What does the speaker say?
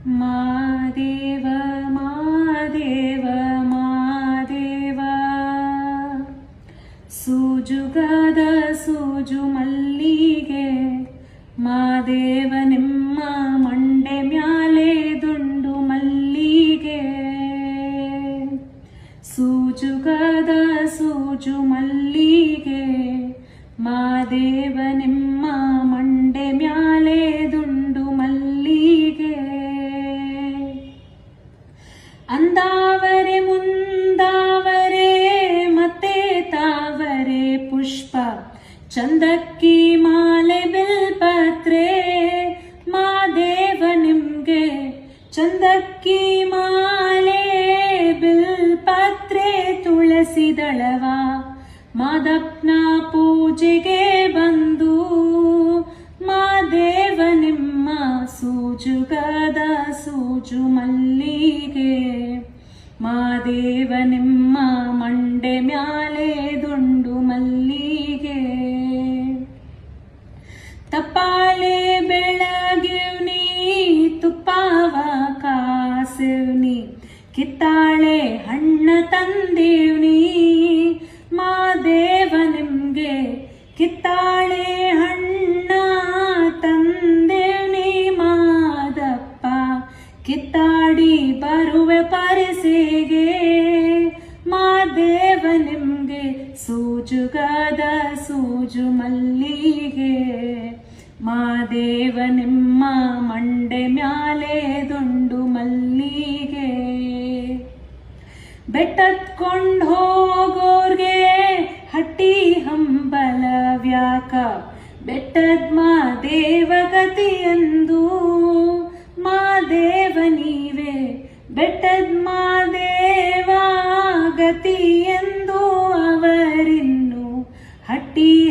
ಮಾದೇವ ಮಾದೇವ ಮಾದೇವ ಸೂಜುಗದ ಸೂಜು ಮಲ್ಲಿಗೆ ಮಾದೇವ ನಿಮ್ಮ ಮಂಡೆ ಮ್ಯಾಲೆ ದುಂಡು ಮಲ್ಲಿಗೆ ಸೂಜುಗದ ಸೂಜು ಮಲ್ಲಿಗೆ ಮಾದೇವ ನಿಮ್ಮ ಮಂಡೆ ಮ್ಯಾಲೆ ದುಂಡು ಚಂದಕ್ಕಿ ಮಾಲೆ ಬಿಲ್ಪತ್ರೆ ಮಾದೇವ ನಿಮ್ಗೆ. ಚಂದಕ್ಕಿ ಮಾಲೆ ಬಿಲ್ಪತ್ರೆ ತುಳಸಿ ದಳವ ಮಾದಪ್ಪನ ಪೂಜೆಗೆ ಬಂದು ಮಾದೇವ ನಿಮ್ಮ ಸೂಜುಗದ ಸೂಜು ಮಲ್ಲಿಗೆ. ಮಾದೇವ ನಿಮ್ಮ ಮಂಡೆ ಮ್ಯಾಲೆ ತಪ್ಪಾಳೆ ಬೆಳಗಿವ್ನಿ ತುಪ್ಪಾವ ಕಾಸಿವ್ನಿ ಕಿತ್ತಾಳೆ ಹಣ್ಣ ತಂದೇವ್ನಿ ಮಾದೇವ ನಿಮ್ಗೆ ಕಿತ್ತಾಳೆ ಹಣ್ಣ ತಂದೇವ್ನಿ ಮಾದಪ್ಪ. ಕಿತ್ತಾಡಿ ಬರುವೆ ಪರಿಸೆಗೆ ಮಾದೇವ ನಿಮ್ಗೆ ಸೂಜುಗದ ಸೂಜು ಮಲ್ಲಿಗೆ. ಮಾದೇವ ನಿಮ್ಮ ಮಂಡೆ ಮ್ಯಾಲೆ ದುಂಡು ಮಲ್ಲಿಗೆ. ಬೆಟ್ಟತ್ಕೊಂಡು ಹೋಗೋರ್ಗೆ ಹಟ್ಟಿ ಹಂಬಲ ವ್ಯಾಕ. ಬೆಟ್ಟದ್ ಮಾದೇವ ಗತಿಯಂದು ಮಾದೇವ ನೀವೇ. ಬೆಟ್ಟದ್ ಮಾದೇವ ಗತಿಯಂದು ಅವರಿನ್ನು ಹಟ್ಟಿ